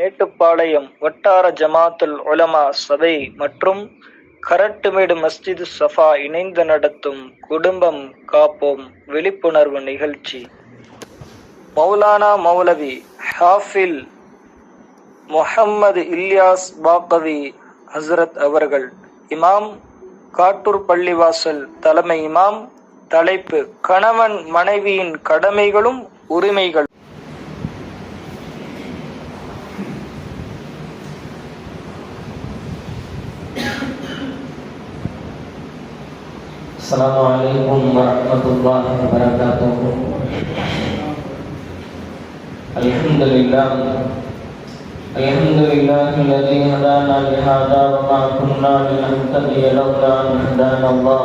மேட்டுப்பாளையம் வட்டார ஜமாத்துல் உலமா சபை மற்றும் கரட்டுமேடு மஸ்ஜிது சஃபா இணைந்து நடத்தும் குடும்பம் காப்போம் விழிப்புணர்வு நிகழ்ச்சி. மௌலானா மௌலவி ஹாஃபில் முஹம்மது இல்யாஸ் பாக்கவி ஹசரத் அவர்கள் இமாம் காட்டூர் பள்ளிவாசல் தலைமை இமாம் தலைப்பு கணவன் மனைவியின் கடமைகளும் உரிமைகள் السلام عليكم ورحمة الله وبركاته. الحمد لله. الحمد لله الذي هدانا لهذا وما كنا لنهتدي لولا أن هدانا الله.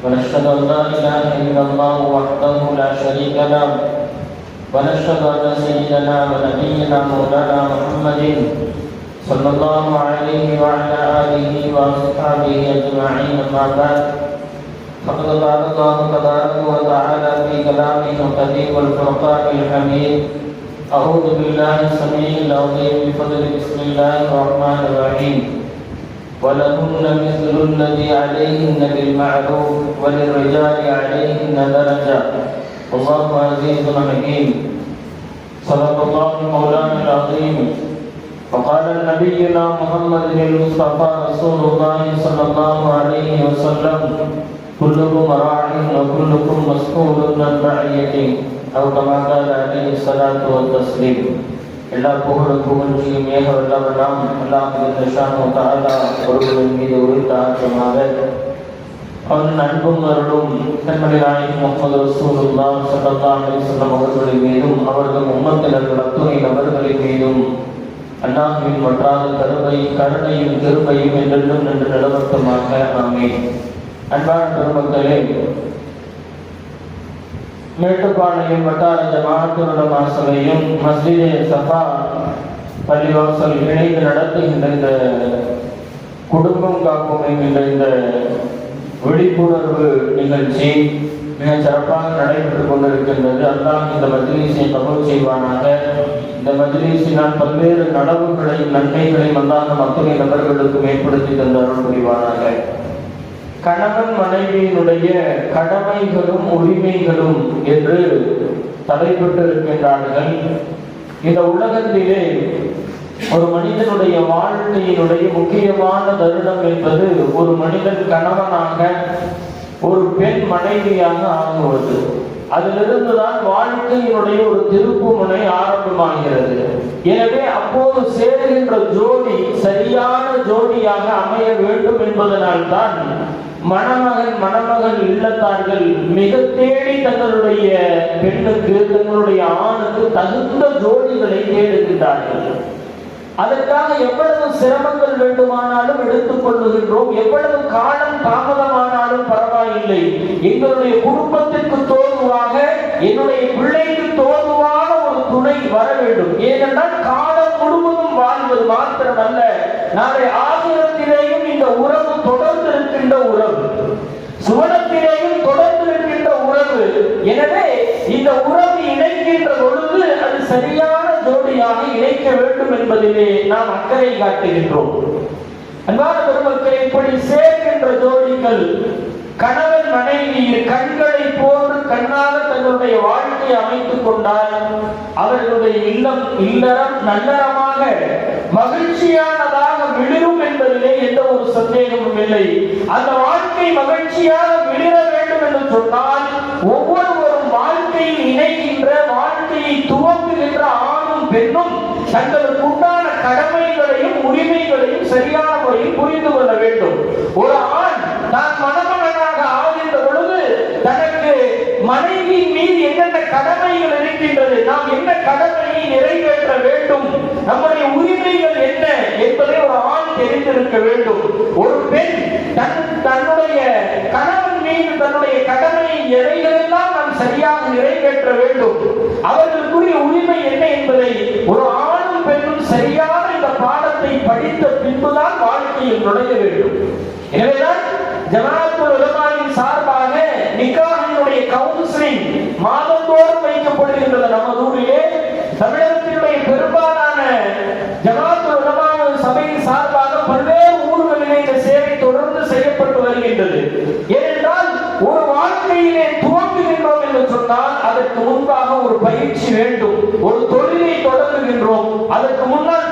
ونشهد أن لا إله إلا الله وحده لا شريك له. ونشهد أن سيدنا ونبينا مولانا محمد صلى الله عليه وعلى آله وأصحابه أجمعين. أما بعد. فقد قال الله تبارك وتعالى في كلامه القديم والفرقان الحميد أعوذ بالله السميع العظيم بفضل بسم الله الرحمن الرحيم. ولهن مثل الذي عليهن بالمعروف وللرجال عليهن درجة. والله عزيز حكيم. صدق الله مولانا العظيم. وقال نبينا محمد المصطفى رسول الله صلى الله عليه وسلم كلكم راع وكلكم مسؤول عن رعيته أو كما قال عليه الصلاة والتسليم எல்லா புகழும் புகழ்ச்சியும் ஏக வல்லவனாம் அல்லாஹ் ஜல்லஷானு தஆலா ஒருவரின் மீது உரித்த ஆற்றமாக அவன் அன்பும் அருளும் கண்மணி நாயகம் முகமது ரசூலுல்லாஹ் ஸல்லல்லாஹு அலைஹி வஸல்லம் அவர்களின் மீதும் அவர்கள் உம்மத்தினர்கள் அத்துணை நபர்களின் மீதும் அல்லாஹ்வின் வற்றாத கருவை கருணையும் திருப்பையும் என்றென்றும் நின்று நிலவரத்துமாக ஆமீன் அன்பான பெருமக்களே மேட்டுப்பாளையம் வட்டார ஜமாத்துலமா சபையும் மஸ்ஜிதே சஃபா பள்ளிவாசல் இணைந்து நடத்துகின்ற இந்த குடும்பம் காப்போம் என்கின்ற இந்த விழிப்புணர்வு நிகழ்ச்சி மிக சிறப்பாக நடைபெற்றுக் கொண்டிருக்கின்றது. அல்லாஹ் இந்த மஜ்லிஸை தகவல் செய்வானாக. இந்த மஜ்லிஸினால் பல்வேறு நடவுகளையும் நன்மைகளையும் அல்லாஹ் மக்களின் நபர்களுக்கும் ஏற்படுத்தி தந்த அருள் புரிவானாக. கணவன் மனைவியினுடைய கடமைகளும் உரிமைகளும் என்று தலைப்பட்டிருக்கின்றார்கள். இந்த உலகத்திலே ஒரு மனிதனுடைய வாழ்க்கையினுடைய முக்கியமான தருணம் என்பது ஒரு மனிதன் கணவனாக ஒரு பெண் மனைவியாக ஆகுவது. அதிலிருந்துதான் வாழ்க்கையினுடைய ஒரு திருப்பு முனை ஆரம்பமாகிறது. எனவே அப்போது சேருகின்ற ஜோடி சரியான ஜோடியாக அமைய வேண்டும் என்பதனால்தான் மணமகன் மணமகள் இல்லத்தார்கள் மிக தேடி தங்களுடைய பெண்ணுக்கு தங்களுடைய ஆணுக்கு தகுந்த ஜோடிகளை தேடுகின்றார்கள். அதற்காக எவ்வளவு சிரமங்கள் வேண்டுமானாலும் எடுத்துக் கொள்ளுகின்றோம். எவ்வளவு காலம் தாமதமானாலும் பரவாயில்லை. எங்களுடைய குடும்பத்திற்கு தோதுவாக என்னுடைய பிள்ளைக்கு தோதுவான ஒரு துணை வர வேண்டும். ஏனென்றால் காலம் முழுவதும் வாழ்வது மாத்திரமல்ல. நாளை ஆகிரத்திலேயும் இந்த உறவு தொடர்ந்து இருக்கின்ற உறவு சுவனத்திலேயும் தொடர்ந்து இருக்கின்ற உறவு. எனவே இந்த உறவு இணைக்கின்ற பொழுது அது சரியான ஜோடியாக இணைக்க வேண்டும் என்பதிலே நாம் அக்கறை காட்டுகின்றோம். அன்பான பெருமக்கள் இப்படி சேர்க்கின்ற ஜோடிகள் கணவன் மனைவி கண்களை போன்று கண்ணாக தங்களுடைய வாழ்க்கையை அமைத்துக் கொண்டால் அவர்களுடைய இல்லம் இல்லறம் நல்லறமாக மகிழ்ச்சியானதாக விழும் என்பதிலே எந்த ஒரு சந்தேகமும் இல்லை. அந்த வாழ்க்கை மகிழ்ச்சியாக விழுற வேண்டும் என்று சொன்னால் ஒவ்வொருவரும் வாழ்க்கையில் இணைகின்ற வாழ்க்கையை துவங்குகின்ற ஆணும் பெண்ணும் தங்களுக்கு உண்டான கடமைகளையும் உரிமைகளையும் சரியான முறையில் புரிந்து கொள்ள வேண்டும். ஒரு மனைவியின் மீது என்னென்ன கடமைகள் இருக்கின்றது நாம் என்ன கடமையை நிறைவேற்ற வேண்டும் நம்முடைய உரிமைகள் என்ன என்பதை ஒரு ஆண் தெரிந்திருக்க வேண்டும். ஒரு பெண் தன் தன்னுடைய கணவன் மீது தன்னுடைய கடமையை எதைகளெல்லாம் நாம் சரியாக நிறைவேற்ற வேண்டும் அவர்களுக்குரிய உரிமை என்ன என்பதை ஒரு ஆணும் பெண்ணும் சரியாக இந்த பாடத்தை படித்த பின்புதான் வாழ்க்கையில் நுழைய வேண்டும். எனவேதான் ஜமாத்துல்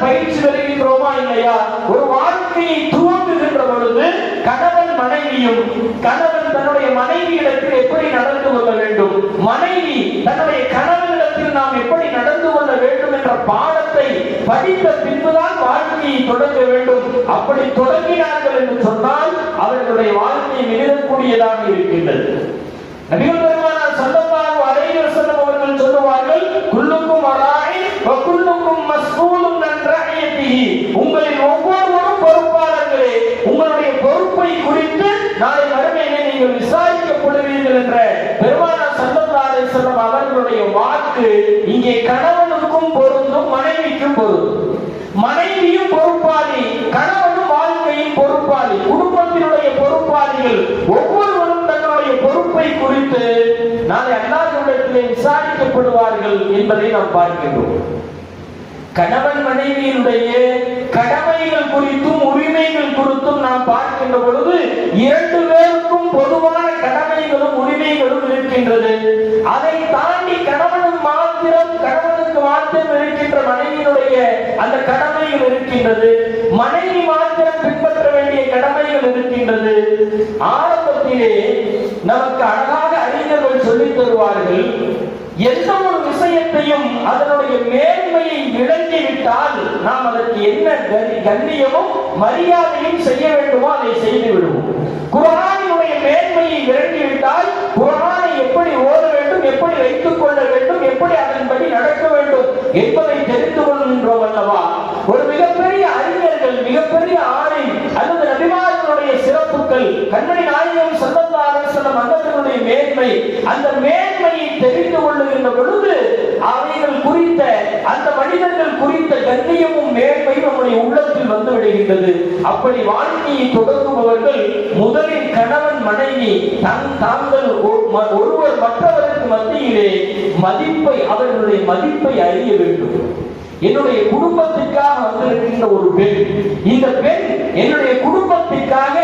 பயிற்சி பெறுகின்றோமா இல்லையா? ஒரு வாழ்க்கையை துவங்குகின்ற பொழுது கணவன் மனைவியும் கணவன் தன்னுடைய மனைவியிடத்தில் எப்படி நடந்து கொள்ள வேண்டும்? மனைவி தன்னுடைய கணவனிடத்தில் நாம் எப்படி நடந்து கொள்ள வேண்டும் என்ற பாடத்தை படித்த பின்புதான் வாழ்க்கையை தொடங்க வேண்டும். அப்படி தொடங்கினார்கள் என்று சொன்னால் இங்கே கணவனுக்கும் பொருந்தும் மனைவிக்கும் பொருந்தும். மனைவியும் பொறுப்பாளி கணவனும் வாழ்க்கையும் பொறுப்பாளி குடும்பத்தினுடைய பொறுப்பாளிகள் ஒவ்வொருவரும் தங்களுடைய பொறுப்பை குறித்து நாளை அல்லாஹ்விடத்திலே விசாரிக்கப்படுவார்கள் என்பதை நாம் பார்க்கின்றோம். கணவன் மனைவியினுடைய கடமைகள் குறித்தும் உரிமைகள் குறித்தும் நாம் பார்க்கின்ற பொழுது இரண்டு பேருக்கும் பொதுவான கடமைகளும் உரிமைகளும் இருக்கின்றது. கடமைகள் இருக்கின்றது. மனைவி மாத்திரம் பின்பற்ற வேண்டிய கடமைகள் இருக்கின்றது. ஆரம்பத்திலே நமக்கு அழகாக அறிஞர்கள் சொல்லித் தருவார்கள் எந்த ஒரு விஷயத்தையும் அதனுடைய மேன்மையை விளங்கிவிட்டால் நாம் அதற்கு என்ன கண்ணியமும் மரியாதையும் செய்ய வேண்டுமோ அதை செய்து விடுவோம். குரானினுடைய மேன்மையை விளங்கிவிட்டால் குரானை எப்படி ஓத வேண்டும் எப்படி வைத்துக் கொள்ள வேண்டும் எப்படி அதன்படி நடக்க வேண்டும் என்பதை தெரிந்து கொள்கின்றோம் அல்லவா ஒரு மிகப்பெரிய அறிஞர்கள் மிகப்பெரிய ஆணை அல்லது நபிமார்களுடைய சிறப்புகள் கண்மணி நாயகம் சல்லல்லாஹு செல்லம் மன்னர்களுடைய மேன்மை அந்த மேன்மையை தெரிந்து கொள்ளுகின்ற பொழுது அவைகள் குறித்த அந்த மனிதர்கள் குறித்த கண்ணியமும் மேன்மையும் நம்முடைய உள்ளத்தில் வந்து விடுகின்றது. அப்படி வாழ்க்கையை தொடங்குபவர்கள் முதலில் கணவன் மனைவி தன் தாங்கள் ஒருவர் மற்றவருக்கு மத்தியிலே மதிப்பை அவர்களுடைய மதிப்பை அறிய வேண்டும். என்னுடைய குடும்பத்திற்காக வந்திருக்கின்ற ஒரு பெண் இந்த பெண் என்னுடைய குடும்பத்திற்காக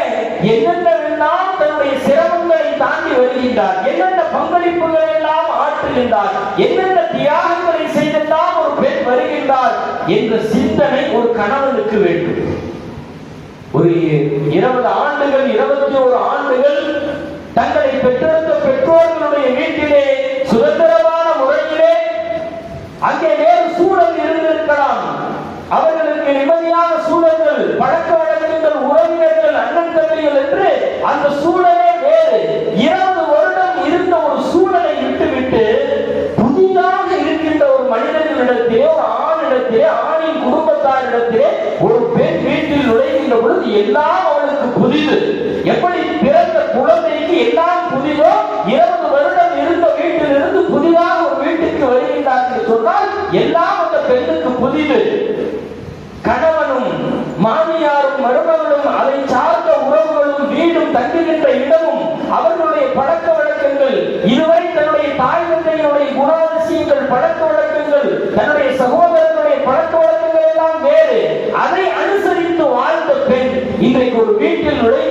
என்னென்னவெல்லாம் தன்னுடைய சிரமங்களை தாண்டி வருகின்றார்? என்னென்ன பங்களிப்புகள் எல்லாம் ஆற்றுகின்றார் என்னென்ன தியாகங்களை செய்தெல்லாம் ஒரு பெண் வருகின்றார்? என்ற சிந்தனை ஒரு கணவனுக்கு வேண்டும். ஒரு இருபது ஆண்டுகள் இருபத்தி ஒரு ஆண்டுகள் தங்களை பெற்றெடுத்த பெற்றோர்களுடைய வீட்டிலே சுதந்திரமான முறையிலே அங்கே வேறு சூழல் இருந்திருக்கலாம். அவர்களுக்கு நிம்மதியான சூழல்கள் பழக்க வழக்கங்கள் இருக்கிறீர்கள் என்று அந்த சூழலே வேறு. இரண்டு வருடம் இருந்த ஒரு சூழலை விட்டுவிட்டு புதிதாக இருக்கின்ற ஒரு மனிதர்களிடத்திலே ஒரு ஆணிடத்திலே ஆணின் குடும்பத்தாரிடத்திலே ஒரு பெண் வீட்டில் நுழைகின்ற பொழுது எல்லாம் அவளுக்கு புதிது. எப்படி பிறந்த குழந்தைக்கு எல்லாம் புதிதோ இரவு வருடம் இருந்த வீட்டிலிருந்து புதிதாக ஒரு வீட்டுக்கு வருகின்றார் என்று சொன்னால் எல்லாம் அந்த பெண்ணுக்கு புதிது கணவனும் மாமியாரும் மருமகளும் அதை சார்ந்த உறவுகளும் வீடும் தங்குகின்ற இடமும் அவர்களுடைய பழக்க வழக்கங்கள் இதுவரை தன்னுடைய தாய் தந்தையினுடைய குணாதிசயங்கள் பழக்க வழக்கங்கள் தன்னுடைய சகோதரனுடைய பழக்க வழக்கங்கள் எல்லாம் வேறு அதை அனுசரித்து வாழ்ந்த பெண் இன்றைக்கு ஒரு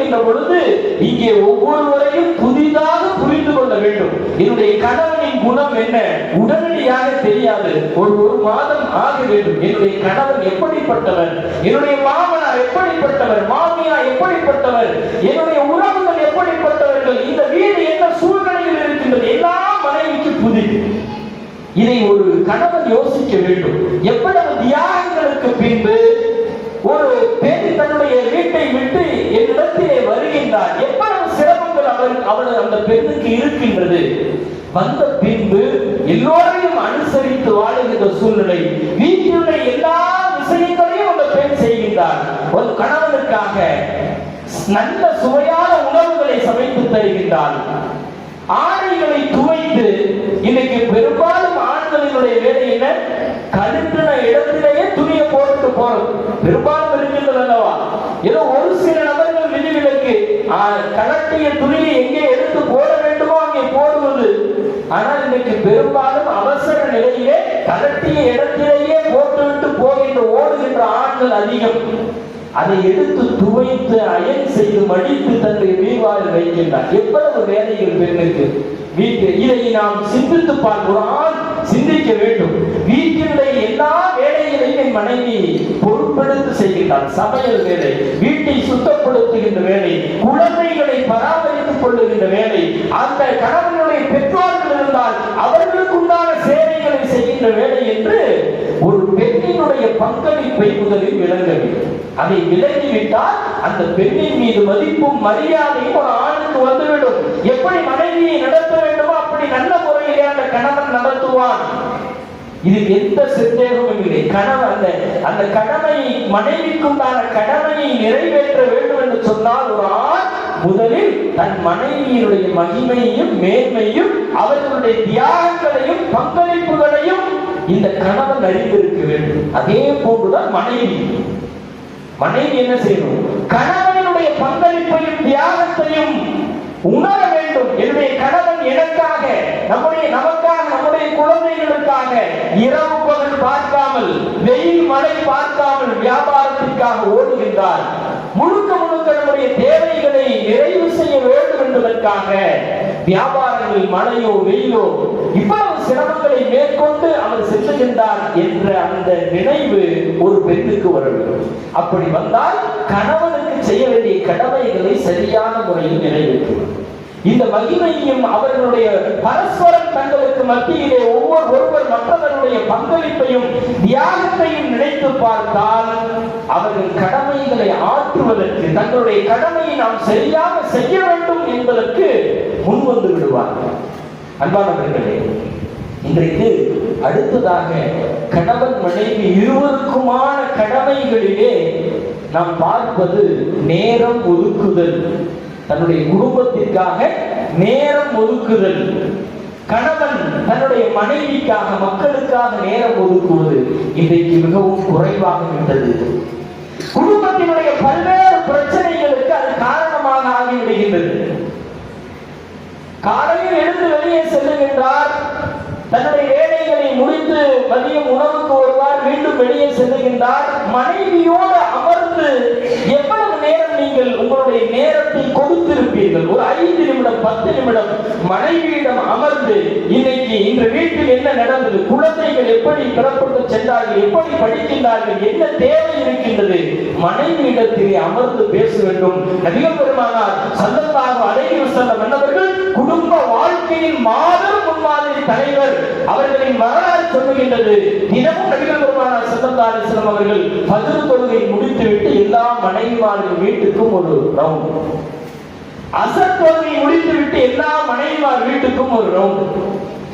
வீட்டில் பொழுது இங்கே ஒவ்வொருவரையும் புதிதாக புரிந்து கொள்ள வேண்டும். என்னுடைய கணவனின் குணம் என்ன? உடனடியாக தெரியாது. ஒரு ஒரு மாதம் ஆக வேண்டும். என்னுடைய கணவன் எப்படிப்பட்டவர்? என்னுடைய மாமனார் எப்படிப்பட்டவர்? மாமியார் எப்படிப்பட்டவர்? என்னுடைய உறவுகள் எப்படிப்பட்டவர்கள்? இந்த வீடு என்ன சூழ்நிலையில் இருக்கின்றது? எல்லா மனைவிக்கு புதிது. இதை ஒரு கணவன் யோசிக்க வேண்டும். எவ்வளவு தியாகங்களுக்கு பின்பு ஒரு பெண் தன்னுடைய வீட்டை விட்டு என்னிடத்திலே வருகின்றார் எவ்வளவு சிரமங்கள் அவர் அவள் அந்த பெண்ணுக்கு இருக்கின்றது. வந்த பின்பு எல்லோரையும் அனுசரித்து வாழுகின்ற சூழ்நிலை. வீட்டிலுள்ள எல்லா விஷயங்களையும் அந்த பெண் செய்கின்றார் ஒரு கணவனுக்காக நல்ல சுவையான உணவுகளை சமைத்து தருகின்றார் ஆடைகளை துவைத்து இன்னைக்கு பெரும்பாலும் ஆண்களினுடைய வேலை என்ன கழுத்தின இடத்திலேயே துணியை போட்டு போறது பெரும்பாலும் இருக்கின்றது அல்லவா? ஏதோ ஒரு சில நபர் கலட்டிய துணியை எங்கே எடுத்து போட வேண்டுமோ அங்கே போடுவது. ஆனால் இன்னைக்கு பெரும்பாலும் அவசர நிலையிலே கலட்டிய இடத்திலேயே போட்டுவிட்டு போகின்ற ஓடுகின்ற ஆண்கள் அதிகம். அதை எடுத்து துவைத்து அயன் செய்து மடித்து தன்னுடைய வீழ்வாயில் வைக்கின்றார். எவ்வளவு வேலைகள் பெண்ணுக்கு? வீட்டில் இதை நாம் சிந்தித்து பார்க்கிறோம் சிந்திக்க வேண்டும். வீட்டினுடைய எல்லா மனைவி பொறுப்பெடுத்து செய்கின்றார் சமையல் வேலை வீட்டை சுத்தப்படுத்துகின்ற வேலை குழந்தைகளை பராமரித்துக் கொள்ளுகின்ற வேலை அந்த கணவனுடைய பெற்றோர்கள் இருந்தால் அவர்களுக்கு உண்டான சேவைகளை செய்கின்ற வேலை என்று ஒரு பெண்ணினுடைய பங்களிப்பை முதலில் விளங்க வேண்டும். அதை விளங்கிவிட்டால் அந்த பெண்ணின் மீது மதிப்பும் மரியாதையும் ஒரு ஆணுக்கு வந்துவிடும். எப்படி மனைவியை நடத்த வேண்டுமோ அப்படி நல்ல முறையிலே அந்த கணவன் நடத்துவான். இது எந்த சந்தேகமும் இல்லை. கணவன் அந்த அந்த கடமையை மனைவிக்குண்டான கடமையை நிறைவேற்ற வேண்டும் என்று சொன்னால் ஒரு ஆண் முதலில் தன் மனைவியினுடைய மகிமையையும் மேன்மையும் அவர்களுடைய தியாகங்களையும் பங்களிப்புகளையும் இந்த கணவன் அறிந்திருக்க வேண்டும். அதே போன்றுதான் மனைவி. மனைவி என்ன செய்யணும்? கணவனுடைய பங்களிப்பையும் தியாகத்தையும் உணர வேண்டும். என்னுடைய கணவன் எனக்காக நம்முடைய நமக்காக நம்முடைய இரவு பகல் பார்க்காமல் வெயில் மழை பார்க்காமல் வியாபாரத்திற்காக ஓடுகின்றார். முழுக்க முழுக்க நம்முடைய தேவைகளை நிறைவு செய்ய வேண்டும் என்பதற்காக வியாபாரங்களில் மழையோ வெயிலோ இவ்வளவு சிரமங்களை மேற்கொண்டு அவர் செல்லுகின்றார் என்ற அந்த நினைவு ஒரு பெண்ணுக்கு வர வேண்டும். அப்படி வந்தால் கணவனுக்கு செய்ய வேண்டிய கடமைகளை சரியான முறையில் நிறைவேற்றுவார். இந்த மகிமையும் அவர்களுடைய பரஸ்பரம் தங்களுக்கு மத்தியிலே ஒவ்வொரு ஒருவர் மற்றவர்களுடைய பங்களிப்பையும் தியாகத்தையும் நினைத்து பார்த்தால் அவர்கள் கடமைகளை ஆற்றுவதற்கு தங்களுடைய கடமையை நாம் சரியாக செய்ய வேண்டும் என்பதற்கு முன்வந்து விடுவார்கள். அன்பானவர்களே இன்றைக்கு அடுத்ததாக கணவன் மனைவி இருவருக்குமான கடமைகளிலே நாம் பார்ப்பது நேரம் ஒதுக்குதல். தன்னுடைய குடும்பத்திற்காக நேரம் ஒதுக்குதல். கணவன் தன்னுடைய மனைவிக்காக மக்களுக்காக நேரம் ஒதுக்குவது இன்றைக்கு மிகவும் குறைவாக விட்டது குடும்பத்தினுடைய பல்வேறு பிரச்சனைகளுக்கு அது காரணமாக ஆகிவிடுகின்றது. காலையில் எழுந்து வெளியே செல்லுகின்றார். தன்னுடைய வேலைகளை முடித்து மதியம் உணவுக்கு வருவார். மீண்டும் வெளியே செல்லுகின்றார். மனைவியோடு அமர்ந்து எவ்வளவு நேரம் நீங்கள் உங்களுடைய நேரத்தை மனைவியிடம் அமர்ந்து இன்னைக்கு இந்த வீட்டில் என்ன நடந்தது? குழந்தைகள் எப்படி பிறப்பட்டு சென்றார்கள்? எப்படி படிக்கின்றார்கள்? என்ன தேவை இருக்கின்றது? மனைவியிடத்திலே அமர்ந்து பேச வேண்டும். நபிகள் பெருமானார் சல்லல்லாஹு அலைஹி வஸல்லம் என்னவர்கள் குடும்ப வாழ்க்கையில் மாதம் முன்மாதிரி தலைவர். அவர்களின் வரலாறு சொல்லுகின்றது. தினமும் நபிகள் பெருமானார் சந்தந்தாரி செல்லம் அவர்கள் பதில் தொழுகை முடித்துவிட்டு எல்லா மனைவிமாரின் வீட்டுக்கும் ஒரு ரவுண்ட். அசர் முடித்து முடித்துவிட்டு எல்லா மனைவிமார் வீட்டுக்கும் ஒரு ரவுண்ட்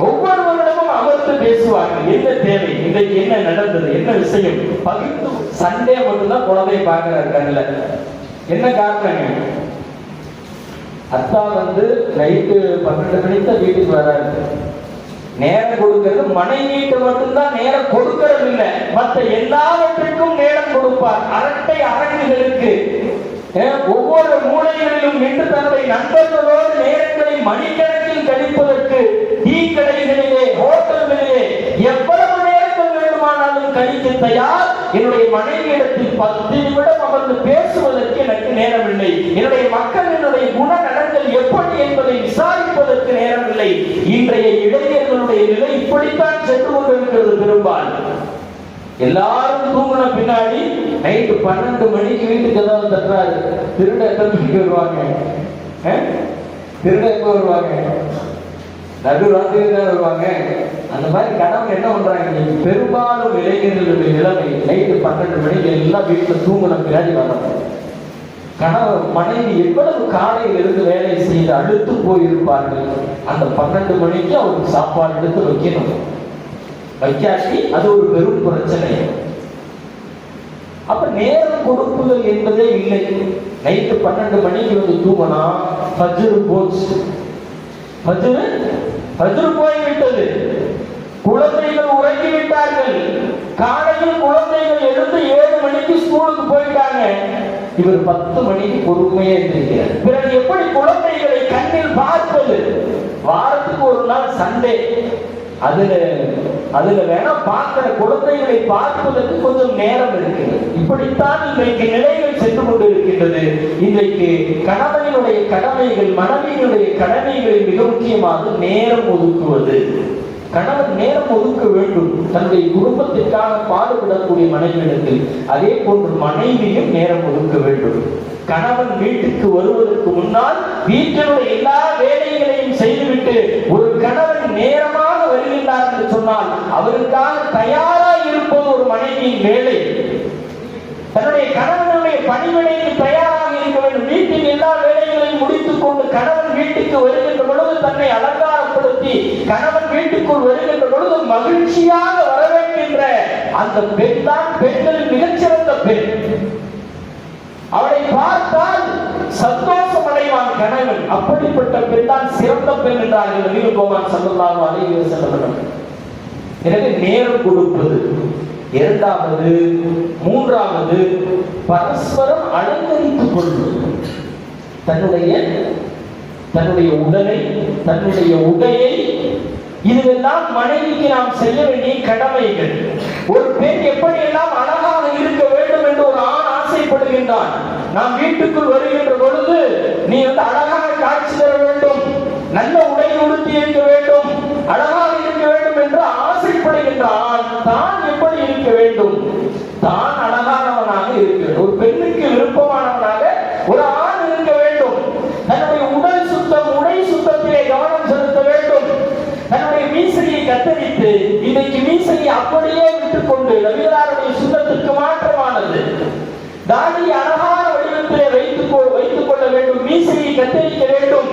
ஒவ்வொருவரிடமும் அமர்ந்து பேசுவார்கள். என்ன தேவை? இன்றைக்கு என்ன நடந்தது? என்ன விஷயம்? பகிர்ந்து சண்டே மட்டும்தான் குழந்தை பார்க்கிறார் இருக்காங்கல்ல. என்ன காரணம் அத்தா வந்து நைட்டு பன்னெண்டு மணிக்கு தான் வீட்டுக்கு வராரு. நேரம் கொடுக்கிறது மனைவிட்டு மட்டும்தான் நேரம் கொடுக்கறது இல்லை. மற்ற எல்லாவற்றிற்கும் நேரம் கொடுப்பார். அரட்டை அரங்குகளுக்கு. ஒவ்வொரு மூலைகளிலும் நின்று தன்னுடைய நண்பர்களோடு நேரங்களை மணிக்கணக்கில் கழிப்பதற்கு டீ கடைகளிலே ஹோட்டல்களிலே எவ்வளவு நேரங்கள் வேண்டுமானாலும் கழித்து தயார். என்னுடைய மனைவியிடத்தில் பத்து நிமிடம் அமர்ந்து பேசுவதற்கு எனக்கு நேரமில்லை. என்னுடைய மக்கள் என்னுடைய குணநலங்கள் எப்படி என்பதை விசாரிப்பதற்கு நேரமில்லை. இன்றைய இளைஞர்களுடைய நிலை இப்படித்தான் சென்று கொண்டிருக்கிறது பெரும்பாலும். எல்லாரும் தூங்கின பின்னாடி நைட்டு பன்னெண்டு மணிக்கு வீட்டுக்கு ஏதாவது தட்டுறாரு. திருட எத்தனை மணிக்கு வருவாங்க? திருட எப்போ வருவாங்க? நடுராத்திரி தான் வருவாங்க. அந்த மாதிரி கணவன் என்ன பண்றாங்க? இன்னைக்கு பெரும்பாலும் இளைஞர்களுடைய நிலைமை நைட்டு பன்னெண்டு மணிக்கு எல்லாம் வீட்டில் தூங்கின பின்னாடி வர்றாங்க கணவன் மனைவி எவ்வளவு காலையில் இருந்து வேலை செய்து அழுத்து போயிருப்பார்கள்? அந்த பன்னெண்டு மணிக்கு அவருக்கு சாப்பாடு எடுத்து வைக்கணும். வைக்காட்டி அது ஒரு பெரும் பிரச்சனை. அப்ப நேரம் கொடுப்புகள் என்பதே இல்லை. நைட்டு பன்னெண்டு மணிக்கு வந்து தூங்கினா பஜ்ரு போச்சு. பஜ்ரு பஜ்ரு போய்விட்டது. குழந்தைகள் உறங்கி விட்டார்கள் காலையில் குழந்தைகள் எழுந்து ஏழு மணிக்கு ஸ்கூலுக்கு போயிட்டாங்க. இவர் பத்து மணிக்கு பொறுமையே இருக்கிறார் பிறகு எப்படி குழந்தைகளை கண்ணில் பார்ப்பது? வாரத்துக்கு ஒரு நாள் சண்டே. அதுல அதுல வேணா பார்க்கிற குழந்தைகளை பார்ப்பதற்கு கொஞ்சம் நேரம் இருக்கு இப்படித்தான் இன்றைக்கு நிலைகள் சென்று கொண்டிருக்கின்றது. இன்றைக்கு கணவனுடைய கடமைகள் மனைவியினுடைய கடமைகளில் மிக முக்கியமாக நேரம் ஒதுக்குவது. கணவன் நேரம் ஒதுக்க வேண்டும். தன்னுடைய குடும்பத்திற்காக பாடுபடக்கூடிய மனைவியிடத்தில் அதே போன்று மனைவியும் நேரம் ஒதுக்க வேண்டும். கணவன் வீட்டுக்கு வருவதற்கு முன்னால் வீட்டினுடைய எல்லா வேலைகளையும் செய்துவிட்டு ஒரு கணவன் நேரமாக வருகின்றார் என்று சொன்னால் அவருக்காக தயாராக இருப்பது ஒரு மனைவியின் வேலை. தன்னுடைய கணவனுடைய பணிவிடைக்கு தயாராக இருக்க வேண்டும். வீட்டில் எல்லா வேலைகளையும் முடித்துக் கொண்டு கணவன் வீட்டுக்கு வருகின்ற பொழுது தன்னை அலங்காரப்படுத்தி கணவன் வீட்டுக்குள் வருகின்ற பொழுது மகிழ்ச்சியாக வரவேற்கின்ற அந்த பெண் தான் பெண்களின் மிகச்சிறந்த பெண். அவளை பார்த்தால் சந்தோஷம் அடைவான் கணவன். அப்படிப்பட்ட பெண் தான் சிறந்த பெண் என்றார்கள் நபிகள் கோமான் சல்லல்லாஹு அலைஹி வஸல்லம் எனவே நேரம் கொடுப்பது இரண்டாவது மூன்றாவது பரஸ்பரம் அலங்கரித்துக் கொள்வது. தன்னுடைய தன்னுடைய உடலை தன்னுடைய உடையை இதுவெல்லாம் மனைவிக்கு நாம் செய்ய வேண்டிய கடமைகள். ஒரு பெண் எப்படியெல்லாம் அழகாக இருக்க வேண்டும் என்று ஒரு ஆண் ஆசைப்படுகின்றான். நாம் வீட்டுக்குள் வருகின்ற பொழுது நீ வந்து அழகாக காட்சி தர வேண்டும். நல்ல உடை உடுத்தி இருக்க வேண்டும். அழகாக என்றால் தான் எப்படி இருக்க வேண்டும்? தான் அழகானவனாக இருக்க வேண்டும். ஒரு பெண்ணுக்கு விருப்பமானவனாக ஒரு ஆண் இருக்க வேண்டும். தன்னுடைய உடல் சுத்தம் உடை சுத்தத்திலே கவனம் செலுத்த வேண்டும். தன்னுடைய மீசையை கத்தரித்து இன்றைக்கு மீசையை அப்படியே விட்டுக்கொண்டு நபிகளாருடைய சுத்தத்துக்கு மாற்றமானது. தாடி அழகான வடிவத்திலே வைத்துக் வைத்துக் கொள்ள வேண்டும். மீசையை கத்தரிக்க வேண்டும்.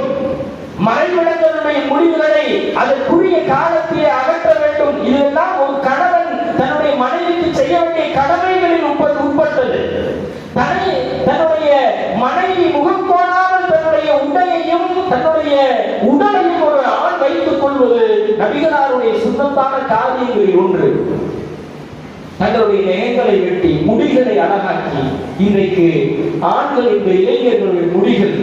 மறைவிடங்களுடைய முடிவுகளை அதற்குரிய காலத்திலே அகற்ற வேண்டும். இதெல்லாம் ஒரு கணவன் தன்னுடைய மனைவிக்கு செய்ய வேண்டிய கடமைகளில் உட்பட்டது. தன்னை தன்னுடைய மனைவி முகம் கோணாமல் தன்னுடைய உடையையும் தன்னுடைய உடலையும் ஒரு ஆண் வைத்துக் கொள்வது நபிகளாருடைய சுத்தத்தான காரியங்களில் ஒன்று. தங்களுடைய நெகங்களை வெட்டி முடிகளை அழகாக்கி இன்றைக்கு ஆண்கள் இந்த இளைஞர்களுடைய முடிகள்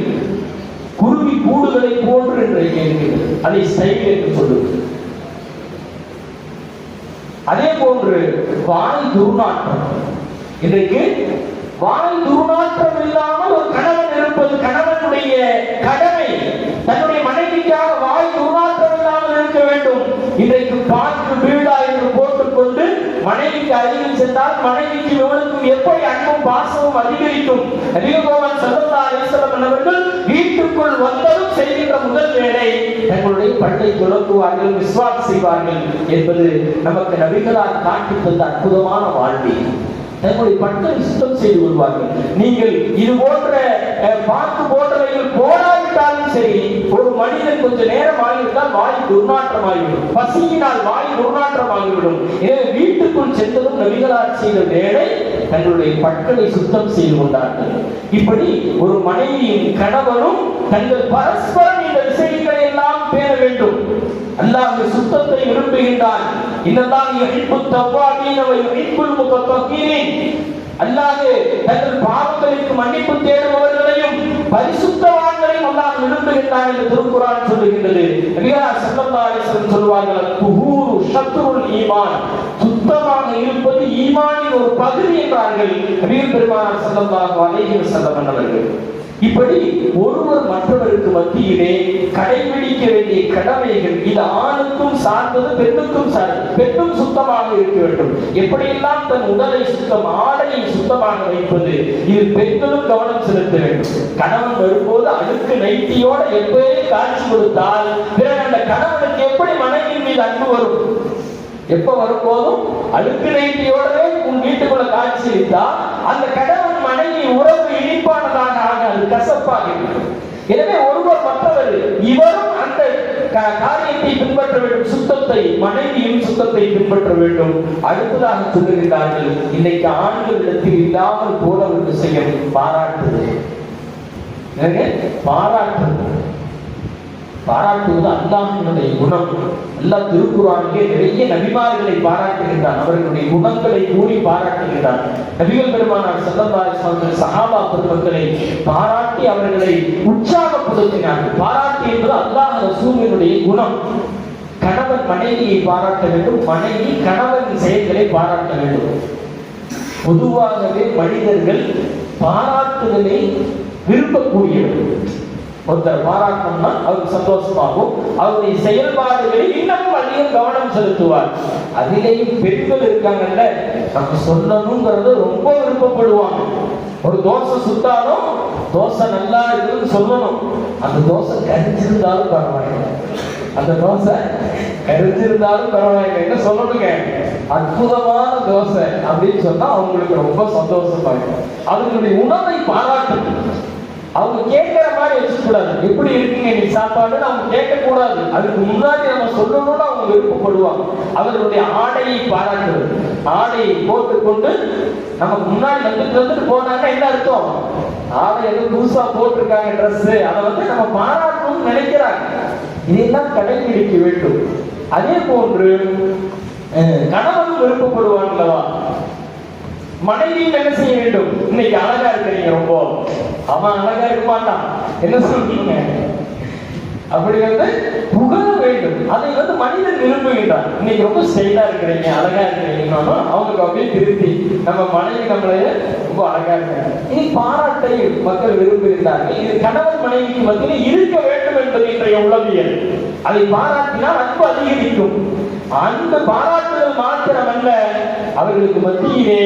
குருவி கூடுகளை போன்று இன்றைக்கு இருக்கிறது அதை செயல் என்று சொல்லுவது அதே போன்று வாய் துர்நாற்றம். இன்றைக்கு வாய் துர்நாற்றம் இல்லாமல் ஒரு கணவன் இருப்பது கணவனுடைய கடமை. தன்னுடைய மனைவிக்காக வாய் துர்நாற்றம் இல்லாமல் இருக்க வேண்டும். இன்றைக்கு பார்த்து வீடா என்று போட்டுக்கொண்டு மனைவிக்கு அருகில் சென்றால் மனைவிக்கு இவனுக்கும் எப்படி அன்பும் பாசம் அதிகரிக்கும் அதிகோவன் சல்லல்லா அலிஸ்வரம் அவர்கள் வீட்டுக்குள் வந்ததும் செய்கின்ற முதல் வேலை தங்களுடைய பள்ளை துலக்குவார்கள் விஸ்வாஸ் செய்வார்கள் என்பது நமக்கு நபிகளால் காட்டி தந்த அற்புதமான வாழ்வி தங்களுடைய பட்டை சுத்தம் செய்து கொள்வார்கள் நீங்கள் இது போன்ற அஹ், பாக்கு போன்றவைகள் போடாவிட்டாலும் சரி ஒரு மனிதன் கொஞ்ச நேரம் ஆகிவிட்டால் வாய் துர்நாற்றம் ஆகிவிடும் பசியினால் வாய் துர்நாற்றம் ஆகிவிடும் எனவே வீட்டுக்குள் சென்றதும் நபிகளார் செய்த வேலை தங்களுடைய பற்களை சுத்தம் செய்து கொண்டார்கள். இப்படி ஒரு மனைவியின் கணவனும் தங்கள் பரஸ்பரம் இந்த விஷயங்களை எல்லாம் பேண வேண்டும். அல்லாஹ் சுத்தத்தை விரும்புகின்றான். இன்னல்லாஹ் யுஹிப்பு தவ்வாபீன அவை யுஹிப்புல் முத்தத்தஹீரின் அல்லாது தங்கள் பாவங்களுக்கு மன்னிப்பு தேடுபவர்களையும் பரிசுத்தவான்களையும் அல்லாஹ் விரும்புகின்றான் என்று திருக்குறான் சொல்லுகின்றது. நபிகளார் சல்லல்லாஹு சொல்வார்கள் துஹூரு ஷத்ருல் ஈமான். சுத்தமாக இருப்பது ஈமானின் ஒரு பகுதி என்றார்கள் நபிகள் பெருமானார் சல்லல்லாஹு அலைஹி வஸல்லம் அவர்கள். இப்படி ஒருவர் மற்றவருக்கு மத்தியிலே கடைபிடிக்க வேண்டிய கடமைகள் இது ஆணுக்கும் சார்ந்தது பெண்ணுக்கும் சார்ந்தது. பெண்ணும் சுத்தமாக இருக்க வேண்டும். எப்படியெல்லாம் தன் உடலை சுத்தம் ஆடையை சுத்தமாக வைப்பது இது பெண்களும் கவனம் செலுத்த வேண்டும். கணவன் வரும்போது அழுக்கு நைட்டியோட எப்பவே காட்சி கொடுத்தால் பிறகு அந்த கணவனுக்கு எப்படி மனைவியின் மீது அன்பு வரும்? எப்ப வரும்போதும் அழுக்கு நைட்டியோடவே உன் வீட்டுக்குள்ள காட்சி அளித்தா அந்த கணவன் மனைவி உறவு இனிப்பானதாக ஆகாது கசப்பாக எனவே ஒருவர் மற்றவர் இவரும் அந்த காரியத்தை பின்பற்ற வேண்டும் சுத்தத்தை மனைவியும் சுத்தத்தை பின்பற்ற வேண்டும். அடுத்ததாக சொல்லுகின்றார்கள் இன்னைக்கு ஆண்களிடத்தில் இல்லாமல் போல ஒரு விஷயம் பாராட்டுவது என்னங்க? பாராட்டுவது பாராட்டுவது அல்லாஹினுடைய குணம். அல்லா திருக்குறானிலே நிறைய நபிமார்களை பாராட்டுகின்றான். அவர்களுடைய குணங்களை கூறி பாராட்டுகின்றான். நபிகள் பெருமானார் சல்லல்லாஹு அலைஹி சஹாபா பெருமக்களை பாராட்டி அவர்களை உற்சாகப்படுத்தினார்கள் பாராட்டி என்பது அல்லாஹ் ரசூலினுடைய குணம். கணவன் மனைவியை பாராட்ட வேண்டும். மனைவி கணவன் செயல்களை பாராட்ட வேண்டும். பொதுவாகவே மனிதர்கள் பாராட்டுதலை விரும்பக்கூடியவர்கள். ஒருத்தர் பாராட்டணும்னா அவருக்கு சந்தோஷமாகும். அவருடைய செயல்பாடுகளில் இன்னும் அதிகம் கவனம் செலுத்துவார். அதிலேயும் பெண்கள் இருக்காங்கல்ல நம்ம சொல்லணுங்கிறது ரொம்ப விருப்பப்படுவாங்க. ஒரு தோசை சுத்தாலும் தோசை நல்லா இருக்குன்னு சொல்லணும். அந்த தோசை கரிஞ்சிருந்தாலும் பரவாயில்லை. அந்த தோசை கரிஞ்சிருந்தாலும் பரவாயில்லை. என்ன சொல்லணுங்க? அற்புதமான தோசை அப்படின்னு சொன்னா அவங்களுக்கு ரொம்ப சந்தோஷமாயிடும் அவங்களுடைய உணவை பாராட்டணும் அவங்க கேட்க மாதிரி எப்படி இருக்கீங்க? நீ சாப்பாடுன்னு அவங்க கேட்கக்கூடாது. அதுக்கு முன்னாடி நம்ம சொல்லணும்னு அவங்க விருப்பப்படுவாங்க. அவர்களுடைய ஆடையை பாராட்டுவது. ஆடையை போட்டுக்கொண்டு நமக்கு முன்னாடி வந்துட்டு வந்துட்டு போனாங்க என்ன அர்த்தம்? ஆடை எது புதுசா போட்டிருக்காங்க ட்ரெஸ் அதை வந்து நம்ம பாராட்டணும்னு நினைக்கிறாங்க. இதையெல்லாம் கடைபிடிக்க வேண்டும். அதே போன்று கணவன் விருப்பப்படுவாங்களா மனைவியும் என்ன செய்ய வேண்டும்? இன்னைக்கு அவன் அழகா இருக்க மாட்டான். என்ன சொல்றீங்க? அப்படி வந்து புகழ வேண்டும். அதை வந்து மனிதன் விரும்புகின்றான். இன்னைக்கு ரொம்ப ஸ்டைலா இருக்கிறீங்க அழகா இருக்கிறீங்கன்னா அவங்களுக்கு அப்படியே திருத்தி நம்ம மனைவி நம்மளைய ரொம்ப அழகா இருக்காங்க. இனி பாராட்டை மக்கள் விரும்புகின்றார்கள். இது கணவன் மனைவிக்கு மத்தியில் இருக்க வேண்டும் என்பது இன்றைய உளவியல். அதை பாராட்டினால் அன்பு அதிகரிக்கும். அந்த பாராட்டுதல் மாத்திரமல்ல அவர்களுக்கு மத்தியிலே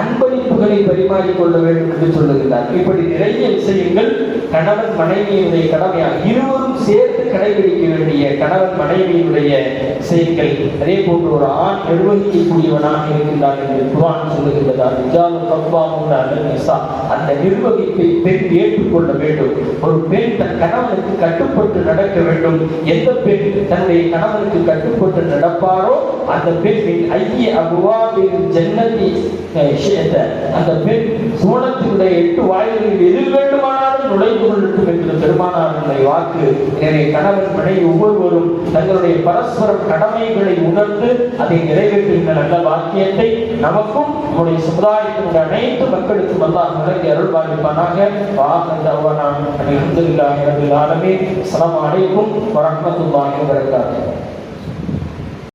அன்பளிப்புகளை பரிமாறிக்கொள்ள வேண்டும் என்று சொல்லுகிறார் இப்படி நிறைய விஷயங்கள் கணவன் மனைவியினுடைய கடமையாக இருவரும் சேர்ந்து கடைபிடிக்க வேண்டிய கணவன் மனைவியினுடைய செயல்கள் அதே போன்று ஒரு ஆண் நிர்வகிக்கக்கூடியவனாக இருக்கின்றான் என்று குர்ஆன் சொல்லுகின்றதா. ரிஜாலு கவ்வாமுன் அந்த நிர்வகிப்பை பெண் ஏற்றுக்கொள்ள வேண்டும். ஒரு பெண் தன் கணவனுக்கு கட்டுப்பட்டு நடக்க வேண்டும். எந்த பெண் தன்னுடைய கணவனுக்கு கட்டுப்பட்டு நடப்பாரோ அந்த பெண் ஐய அபுவாபின் ஜன்னதி விஷயத்தை அந்த பெண் சோனத்தினுடைய எட்டு வாயில்களில் எது வேண்டுமானாலும் நுழைந்து கொள்ளட்டும் என்று பெருமானாருடைய வாக்கு. எனவே கணவன் மனைவி ஒவ்வொருவரும் தங்களுடைய பரஸ்பர கடமைகளை உணர்ந்து அதை நிறைவேற்றுகின்ற நல்ல வாக்கியத்தை நமக்கும் நம்முடைய சமுதாயத்தினுடைய அனைத்து மக்களுக்கும் அல்லாஹ் வழங்கி அருள் பாலிப்பானாக வாகன அல்ஹம்துலில்லாஹி ரபில் ஆலமீன். அஸ்ஸலாமு அலைக்கும் வரஹ்மத்துல்லாஹி வபரகாத்துஹு.